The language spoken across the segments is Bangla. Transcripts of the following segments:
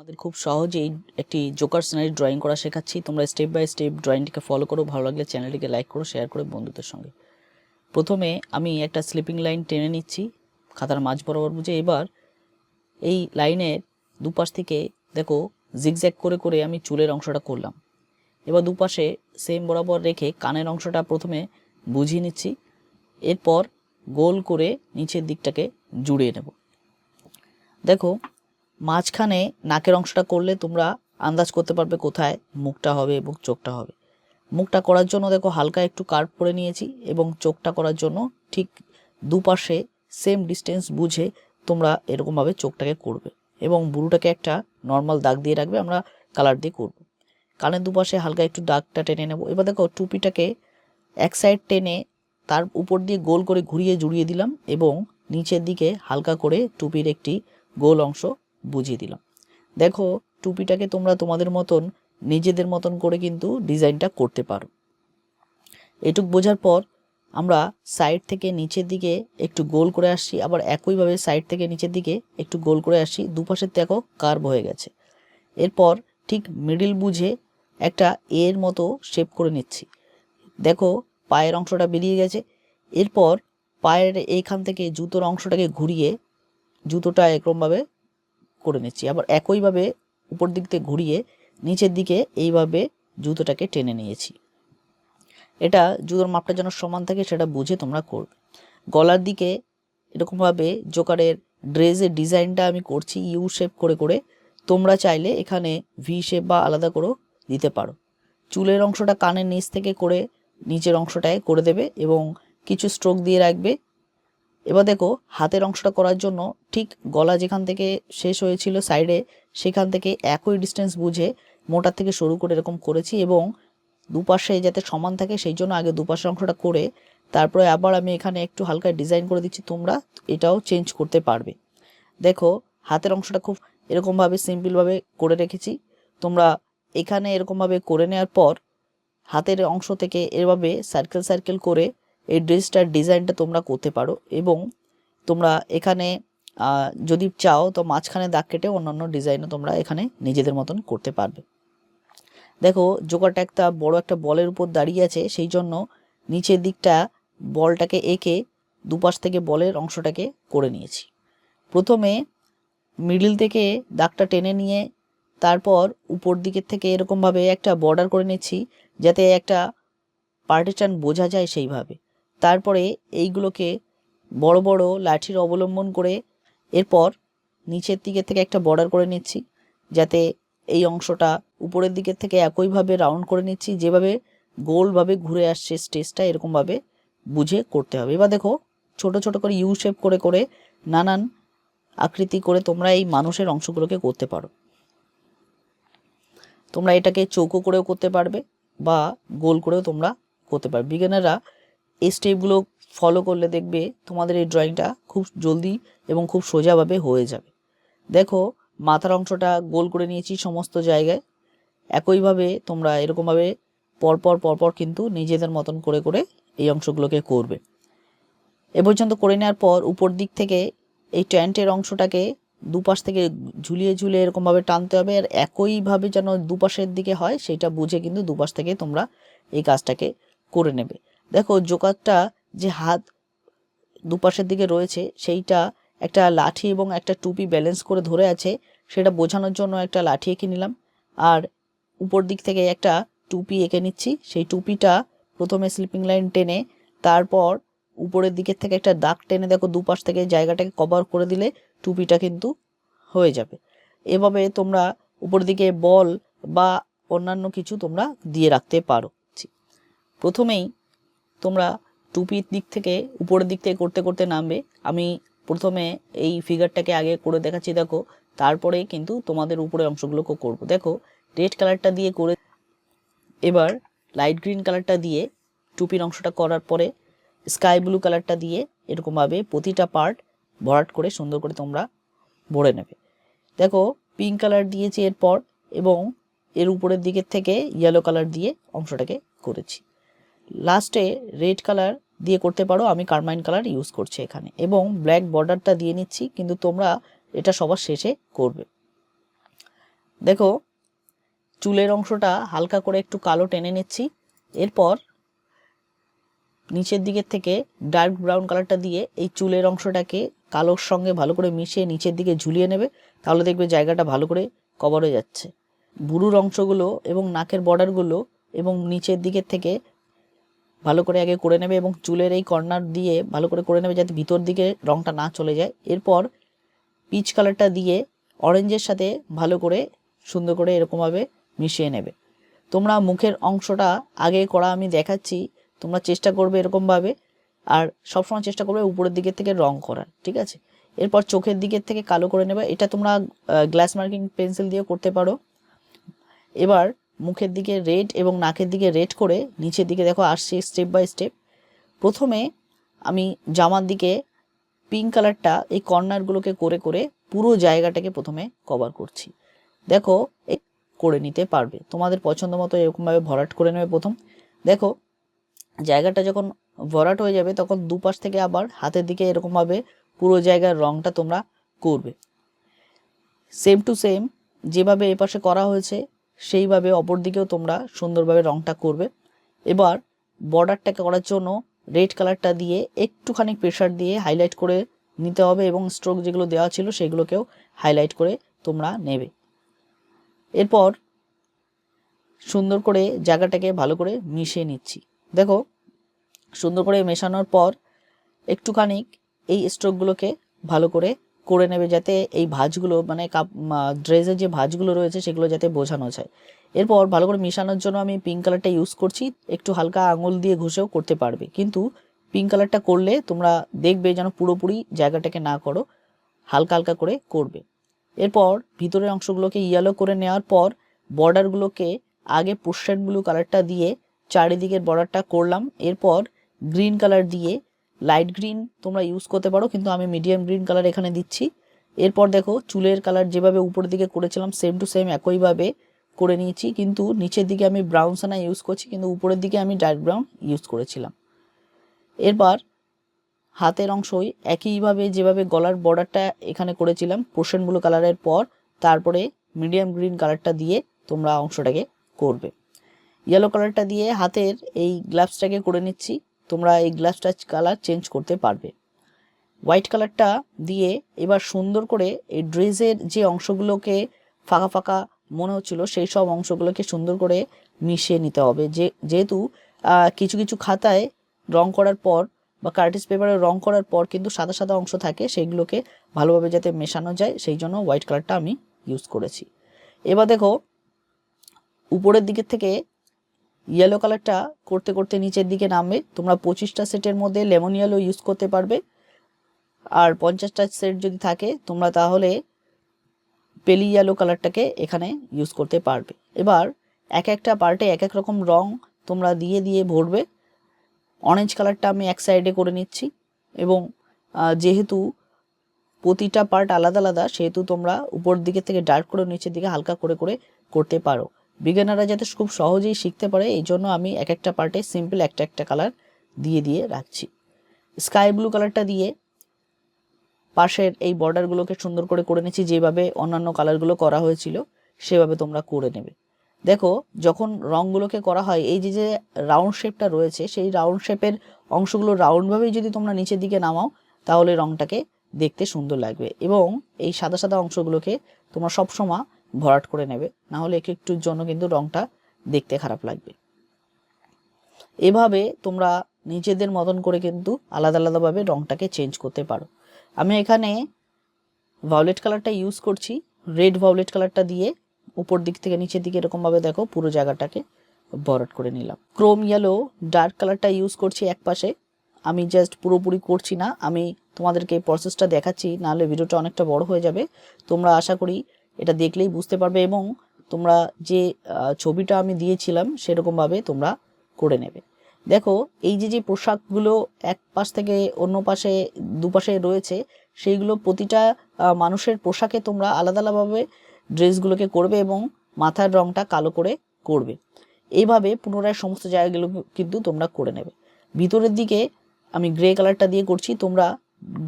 আমাদের খুব সহজেই একটি জোকার সিনারি ড্রয়িং করা শেখাচ্ছি। তোমরা স্টেপ বাই স্টেপ ড্রয়িংটিকে ফলো করো। ভালো লাগলে চ্যানেলটিকে লাইক করো শেয়ার করো বন্ধুদের সঙ্গে। প্রথমে আমি একটা স্লিপিং লাইন টেনে নিচ্ছি খাতার মাঝ বরাবর বুঝে। এবার এই লাইনের দুপাশ থেকে দেখো জিগজ্যাগ করে করে আমি চুলের অংশটা করলাম। এবার দুপাশে সেম বরাবর রেখে কানের অংশটা প্রথমে বুঝিয়ে নিচ্ছি। এরপর গোল করে নিচের দিকটাকে জুড়িয়ে নেব। দেখো মাঝখানে নাকের অংশটা করলে তোমরা আন্দাজ করতে পারবে কোথায় মুখটা হবে এবং চোখটা হবে। মুখটা করার জন্য দেখো হালকা একটু কার্ভ করে নিয়েছি এবং চোখটা করার জন্য ঠিক দুপাশে সেম ডিস্টেন্স বুঝে তোমরা এরকমভাবে চোখটাকে করবে এবং বুড়োটাকে একটা নর্মাল দাগ দিয়ে রাখবে, আমরা কালার দিয়ে করব। কানের দুপাশে হালকা একটু দাগটা টেনে নেব। এবার দেখো টুপিটাকে এক সাইড টেনে তার উপর দিয়ে গোল করে ঘুরিয়ে জুড়িয়ে দিলাম এবং নিচের দিকে হালকা করে টুপির একটি গোল অংশ বুঝিয়ে দিলাম। দেখো, টুপিটাকে তোমরা তোমাদের মতন, নিজেদের মতন করে কিন্তু ডিজাইনটা করতে পারো। এটুক বোঝার পর আমরা সাইড থেকে নিচের দিকে একটু গোল করে আসছি, আবার একইভাবে সাইড থেকে নিচের দিকে একটু গোল করে আসছি। দুপাশের দেখো কার্ভ হয়ে গেছে। এরপর ঠিক মিডিল বুঝে একটা এর মতো শেপ করে নিচ্ছি। দেখো, পায়ের অংশটা বেরিয়ে গেছে। এরপর পায়ের এইখান থেকে জুতোর অংশটাকে ঘুরিয়ে জুতোটা এরকমভাবে করে নিচ্ছি। আবার একইভাবে উপর দিক থেকে ঘুরিয়ে নিচের দিকে এইভাবে জুতোটাকে টেনে নিয়েছি। এটা জুতোর মাপটা যেন সমান থাকে সেটা বুঝে তোমরা করবে। গলার দিকে এরকমভাবে জোকারের ড্রেসের ডিজাইনটা আমি করছি ইউ শেপ করে করে। তোমরা চাইলে এখানে ভি শেপ বা আলাদা করেও দিতে পারো। চুলের অংশটা কানের নিচ থেকে করে নিচের অংশটায় করে দেবে এবং কিছু স্ট্রোক দিয়ে রাখবে। এবার দেখো, হাতের অংশটা করার জন্য ঠিক গলা যেখান থেকে শেষ হয়েছিল সাইডে সেখান থেকে একই ডিস্টেন্স বুঝে মোটার থেকে শুরু করে এরকম করেছি এবং দুপাশে যাতে সমান থাকে সেই জন্য আগে দুপাশের অংশটা করে তারপরে আবার আমি এখানে একটু হালকা ডিজাইন করে দিচ্ছি, তোমরা এটাও চেঞ্জ করতে পারবে। দেখো, হাতের অংশটা খুব এরকমভাবে সিম্পলভাবে করে রেখেছি। তোমরা এখানে এরকমভাবে করে নেওয়ার পর হাতের অংশ থেকে এভাবে সার্কেল সার্কেল করে এই ড্রেসটার ডিজাইনটা তোমরা করতে পারো এবং তোমরা এখানে যদি চাও তো মাঝখানে দাগ কেটে অন্যান্য ডিজাইনও তোমরা এখানে নিজেদের মতন করতে পারবে। দেখো, জোকারটা একটা বড় একটা বলের উপর দাঁড়িয়ে আছে, সেই জন্য নিচের দিকটা বলটাকে এঁকে দুপাশ থেকে বলের অংশটাকে করে নিয়েছি। প্রথমে মিডিল থেকে দাগটা টেনে নিয়ে তারপর উপর দিকের থেকে এরকমভাবে একটা বর্ডার করে নিচ্ছি, যাতে একটা পার্টিশান বোঝা যায় সেইভাবে। তারপরে এইগুলোকে বড় বড় লাঠির অবলম্বন করে এরপর নিচের দিকের থেকে একটা বর্ডার করে নিচ্ছি, যাতে এই অংশটা উপরের দিকের থেকে একইভাবে রাউন্ড করে নিচ্ছি, যেভাবে গোলভাবে ঘুরে আসছে স্টেজটা এরকমভাবে বুঝে করতে হবে। এবার দেখো, ছোট ছোট করে ইউ শেপ করে করে নানান আকৃতি করে তোমরা এই মানুষের অংশগুলোকে করতে পারো। তোমরা এটাকে চৌকো করেও করতে পারবে বা গোল করেও তোমরা করতে পারবে। বিজ্ঞানীরা এই স্টেপগুলো ফলো করলে দেখবে তোমাদের এই ড্রয়িংটা খুব জলদি এবং খুব সোজাভাবে হয়ে যাবে। দেখো, মাথার অংশটা গোল করে নিয়েছি সমস্ত জায়গায়। একইভাবে তোমরা এরকমভাবে পরপর পরপর কিন্তু নিজেদের মতন করে করে এই অংশগুলোকে করবে। এ পর্যন্ত করে নেওয়ার পর উপর দিক থেকে এই ট্যান্টের অংশটাকে দুপাশ থেকে ঝুলিয়ে ঝুলিয়ে এরকমভাবে টানতে হবে আর একইভাবে যেন দুপাশের দিকে হয়, সেটা বুঝে কিন্তু দুপাশ থেকে তোমরা এই কাজটাকে করে নেবে। দেখো জোকারটা যে হাত দুপাশের দিকে রয়েছে, সেইটা একটা লাঠি এবং একটা টুপি ব্যালেন্স করে ধরে আছে, সেটা বোঝানোর জন্য একটা লাঠি এঁকে নিলাম। আর উপর দিক থেকে একটা টুপি এঁকে নিচ্ছি, সেই টুপিটা প্রথমে স্লিপিং লাইন টেনে, তারপর উপরের দিকের থেকে একটা দাগ টেনে দেখো দুপাশ থেকে জায়গাটাকে কভার করে দিলে টুপিটা কিন্তু হয়ে যাবে। এভাবে তোমরা উপর দিকে বল বা অন্যান্য কিছু তোমরা দিয়ে রাখতে পারো। প্রথমেই তোমরা টুপির দিক থেকে, উপরের দিক থেকে করতে করতে নামবে। আমি প্রথমে এই ফিগারটাকে আগে করে দেখাচ্ছি, দেখো। তারপরে কিন্তু তোমাদের উপরের অংশগুলোকে করব। দেখো রেড কালারটা দিয়ে করে এবার লাইট গ্রিন কালারটা দিয়ে টুপির অংশটা করার পরে স্কাই ব্লু কালারটা দিয়ে এরকমভাবে প্রতিটা পার্ট ভরাট করে সুন্দর করে তোমরা ভরে নেবে। দেখো পিঙ্ক কালার দিয়েছি এরপর এবং এর উপরের দিকের থেকে ইয়েলো কালার দিয়ে অংশটাকে করেছি। লাস্টে রেড কালার দিয়ে করতে পারো, আমি কারমাইন কালার ইউজ করছি এখানে। এবং ব্ল্যাক বর্ডারটা দিয়ে নিচ্ছি, কিন্তু তোমরা এটা সবার শেষে করবে। দেখো, চুলের অংশটা হালকা করে একটু কালো টেনে নিচ্ছি। এরপর নিচের দিকের থেকে ডার্ক ব্রাউন কালারটা দিয়ে এই চুলের অংশটাকে কালোর সঙ্গে ভালো করে মিশিয়ে নিচের দিকে ঝুলিয়ে নেবে, তাহলে দেখবে জায়গাটা ভালো করে কভার হয়ে যাচ্ছে। বুড়ুর অংশগুলো এবং নাকের বর্ডারগুলো এবং নিচের দিকের থেকে ভালো করে আগে করে নেবে এবং চুলের এই কর্নার দিয়ে ভালো করে করে নেবে যাতে ভিতর দিকে রঙটা না চলে যায়। এরপর পিচ কালারটা দিয়ে অরেঞ্জের সাথে ভালো করে সুন্দর করে এরকমভাবে মিশিয়ে নেবে। তোমরা মুখের অংশটা আগে করা আমি দেখাচ্ছি, তোমরা চেষ্টা করবে এরকমভাবে আর সবসময় চেষ্টা করবে উপরের দিকের থেকে রং করার, ঠিক আছে? এরপর চোখের দিকের থেকে কালো করে নেবে। এটা তোমরা গ্লাস মার্কিং পেন্সিল দিয়ে করতে পারো। এবার মুখের দিকে রেড এবং নাকের দিকে রেড করে নিচের দিকে দেখো আসছি স্টেপ বাই স্টেপ প্রথমে আমি জামার দিকে পিঙ্ক কালারটা এই কর্নারগুলোকে করে করে পুরো জায়গাটাকে প্রথমে কভার করছি। দেখো করে নিতে পারবে। তোমাদের পছন্দ মতো এরকমভাবে ভরাট করে নেবে প্রথম। দেখো, জায়গাটা যখন ভরাট হয়ে যাবে তখন দুপাশ থেকে আবার হাতের দিকে এরকমভাবে পুরো জায়গার রঙটা তোমরা করবে। সেম টু সেম যেভাবে এপাশে করা হয়েছে সেইভাবে অপর দিকেও তোমরা সুন্দরভাবে রঙটা করবে। এবার বর্ডারটাকে করার জন্য রেড কালারটা দিয়ে একটুখানি প্রেশার দিয়ে হাইলাইট করে নিতে হবে এবং স্ট্রোক যেগুলো দেওয়া ছিল সেগুলোকেও হাইলাইট করে তোমরা নেবে। এরপর সুন্দর করে জায়গাটাকে ভালো করে মিশিয়ে নিচ্ছি। দেখো, সুন্দর করে মেশানোর পর একটুখানি এই স্ট্রোকগুলোকে ভালো করে করে নেবে যাতে এই ভাঁজগুলো মানে কাপ ড্রেসের যে ভাঁজগুলো রয়েছে সেগুলো যাতে বোঝানো যায়। এরপর ভালো করে মেশানোর জন্য আমি পিঙ্ক কালারটা ইউজ করছি, একটু হালকা আঙুল দিয়ে ঘষেও করতে পারবে। কিন্তু পিঙ্ক কালারটা করলে তোমরা দেখবে যেন পুরোপুরি জায়গাটাকে না করো, হালকা হালকা করে করবে। এরপর ভিতরের অংশগুলোকে ইয়েলো করে নেওয়ার পর বর্ডারগুলোকে আগে পোশ্চেন ব্লু কালারটা দিয়ে চারিদিকের বর্ডারটা করলাম। এরপর গ্রিন কালার দিয়ে লাইট গ্রিন তোমরা ইউজ করতে পারো, কিন্তু আমি মিডিয়াম গ্রিন কালার এখানে দিচ্ছি। এরপর দেখো, চুলের কালার যেভাবে উপরের দিকে করেছিলাম সেম টু সেম একইভাবে করে নিয়েছি। কিন্তু নিচের দিকে আমি ব্রাউন সানা ইউজ করছি, কিন্তু উপরের দিকে আমি ডার্ক ব্রাউন ইউজ করেছিলাম। এরপর হাতের অংশই একইভাবে যেভাবে গলার বর্ডারটা এখানে করেছিলাম পোর্শন ব্লু কালারের পর, তারপরে মিডিয়াম গ্রিন কালারটা দিয়ে তোমরা অংশটাকে করবে। ইয়েলো কালারটা দিয়ে হাতের এই গ্লাভসটাকে করে নিচ্ছি। তোমরা এই গ্লাভসটা কালার চেঞ্জ করতে পারবে। হোয়াইট কালারটা দিয়ে এবার সুন্দর করে এই ড্রেসের যে অংশগুলোকে ফাঁকা ফাঁকা মনে হচ্ছিল, সেই সব অংশগুলোকে সুন্দর করে মিশিয়ে নিতে হবে। যে, যেহেতু কিছু কিছু খাতায় রং করার পর বা কার্টিস পেপারে রং করার পর কিন্তু সাদা সাদা অংশ থাকে, সেইগুলোকে ভালোভাবে যাতে মেশানো যায়, সেই জন্য হোয়াইট কালারটা আমি ইউজ করেছি। এবার দেখো, উপরের দিকের থেকে ইয়েলো কালারটা করতে করতে নিচের দিকে নামবে। তোমরা পঁচিশটা সেটের মধ্যে লেমন ইয়েলো ইউজ করতে পারবে। আর পঞ্চাশটা সেট যদি থাকে, তোমরা তাহলে পেলি ইয়েলো কালারটাকে এখানে ইউজ করতে পারবে। এবার এক একটা পার্টে এক এক রকম রং তোমরা দিয়ে দিয়ে ভরবে। অরেঞ্জ কালারটা আমি এক সাইডে করে নিচ্ছি এবং যেহেতু প্রতিটা পার্ট আলাদা আলাদা, সেহেতু তোমরা উপর দিকে থেকে ডার্ক করে নিচের দিকে হালকা করে করে করতে পারো। বিজ্ঞানারা যাতে খুব সহজেই শিখতে পারে, এই জন্য আমি এক একটা পার্টে সিম্পল একটা একটা কালার দিয়ে দিয়ে রাখছি। স্কাই ব্লু কালারটা দিয়ে পাশের এই বর্ডারগুলোকে সুন্দর করে করে নিচ্ছি, যেভাবে অন্যান্য কালারগুলো করা হয়েছিল, সেভাবে তোমরা করে নেবে। দেখো, যখন রঙগুলোকে করা হয়, এই যে যে রাউন্ড শেপটা রয়েছে, সেই রাউন্ড শেপের অংশগুলো রাউন্ডভাবেই যদি তোমরা নিচের দিকে নামাও, তাহলে রঙটাকে দেখতে সুন্দর লাগবে। এবং এই সাদা সাদা অংশগুলোকে তোমরা সবসময় ভরাট করে নেবে, না হলে একটু একটুর জন্য কিন্তু রঙটা দেখতে খারাপ লাগবে। এভাবে তোমরা নিজেদের মতন করে কিন্তু আলাদা আলাদাভাবে রঙটাকে চেঞ্জ করতে পারো। আমি এখানে ভায়োলেট কালারটা ইউজ করছি রেড ভায়োলেট কালারটা দিয়ে উপর দিক থেকে নিচের দিকে এরকমভাবে দেখো, পুরো জায়গাটাকে ভরাট করে নিলাম। ক্রোম ইয়েলো ডার্ক কালারটা ইউজ করছি এক পাশে। আমি জাস্ট পুরোপুরি করছি না, আমি তোমাদেরকে এই প্রসেসটা দেখাচ্ছি, নাহলে ভিডিওটা অনেকটা বড় হয়ে যাবে। তোমরা আশা করি এটা দেখলেই বুঝতে পারবে এবং তোমরা যে ছবিটা আমি দিয়েছিলাম সেরকমভাবে তোমরা করে নেবে। দেখো, এই যে যে পোশাকগুলো এক পাশ থেকে অন্য পাশে, দুপাশে রয়েছে, সেইগুলো প্রতিটা মানুষের পোশাকে তোমরা আলাদা আলাদাভাবে ড্রেসগুলোকে করবে এবং মাথার রংটা কালো করে করবে। এইভাবে পুনরায় সমস্ত জায়গাগুলো কিন্তু তোমরা করে নেবে। ভিতরের দিকে আমি গ্রে কালারটা দিয়ে করছি, তোমরা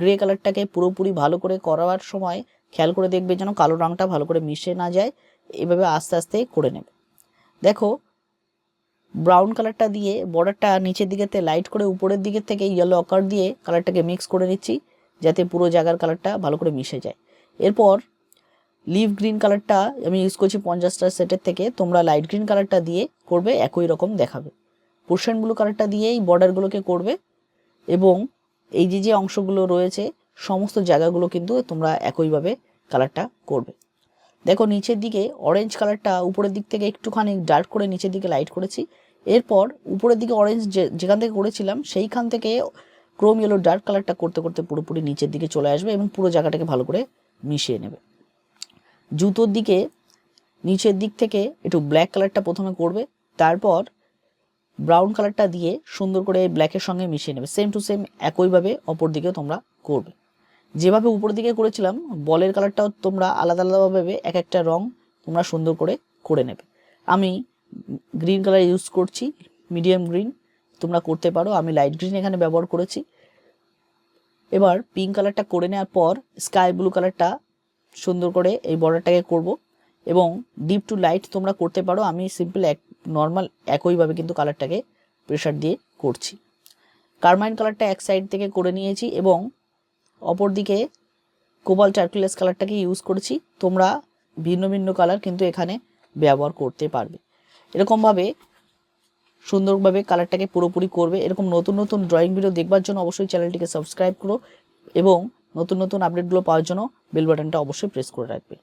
গ্রে কালারটাকে পুরোপুরি ভালো করে করার সময় খেয়াল করে দেখবে যেন কালো রঙটা ভালো করে মিশে না যায়। এভাবে আস্তে আস্তে করে নেবে। দেখো ব্রাউন কালারটা দিয়ে বর্ডারটা নিচের দিকেতে লাইট করে উপরের দিকের থেকে ইয়েলো অকার দিয়ে কালারটাকে মিক্স করে নিচ্ছি, যাতে পুরো জায়গার কালারটা ভালো করে মিশে যায়। এরপর লিভ গ্রিন কালারটা আমি ইউজ করছি পঞ্চাশটা সেটের থেকে, তোমরা লাইট গ্রিন কালারটা দিয়ে করবে, একই রকম দেখাবে। পোর্শন ব্লু কালারটা দিয়ে এই বর্ডারগুলোকে করবে এবং এই যে যে অংশগুলো রয়েছে সমস্ত জায়গাগুলো কিন্তু তোমরা একইভাবে কালারটা করবে। দেখো নিচের দিকে অরেঞ্জ কালারটা উপরের দিক থেকে একটুখানি ডার্ক করে নিচের দিকে লাইট করেছি। এরপর উপরের দিকে অরেঞ্জ যেখান থেকে করেছিলাম, সেইখান থেকে ক্রোম ইয়েলো ডার্ক কালারটা করতে করতে পুরোপুরি নিচের দিকে চলে আসবে এবং পুরো জায়গাটাকে ভালো করে মিশিয়ে নেবে। জুতোর দিকে, নিচের দিক থেকে একটু ব্ল্যাক কালারটা প্রথমে করবে, তারপর ব্রাউন কালারটা দিয়ে সুন্দর করে ব্ল্যাকের সঙ্গে মিশিয়ে নেবে। সেম টু সেম একইভাবে অপর দিকেও তোমরা করবে। যেভাবে উপর দিকে করেছিলাম, বলের কালারটাও তোমরা আলাদা আলাদাভাবে এক একটা রং তোমরা সুন্দর করে করে নেবে। আমি গ্রিন কালার ইউজ করছি, মিডিয়াম গ্রিন, তোমরা করতে পারো। আমি লাইট গ্রিন এখানে ব্যবহার করেছি। এবার পিঙ্ক কালারটা করে নেওয়ার পর স্কাই ব্লু কালারটা সুন্দর করে এই বর্ডারটাকে করব এবং ডিপ টু লাইট তোমরা করতে পারো। আমি সিম্পল এক নর্মাল একইভাবে কিন্তু কালারটাকে প্রেশার দিয়ে করছি। কারমাইন কালারটা এক সাইড থেকে করে নিয়েছি এবং অপর দিকে কোবাল টার্কুলেস কালারটাকে ইউজ করেছি। তোমরা ভিন্ন ভিন্ন কালার কিন্তু এখানে ব্যবহার করতে পারবে। এরকমভাবে সুন্দরভাবে কালারটাকে পুরোপুরি করবে। এরকম নতুন নতুন ড্রয়িং ভিডিও দেখবার জন্য অবশ্যই চ্যানেলটিকে সাবস্ক্রাইব করো এবং নতুন নতুন আপডেটগুলো পাওয়ার জন্য বেল বাটনটা অবশ্যই প্রেস করে রাখবে।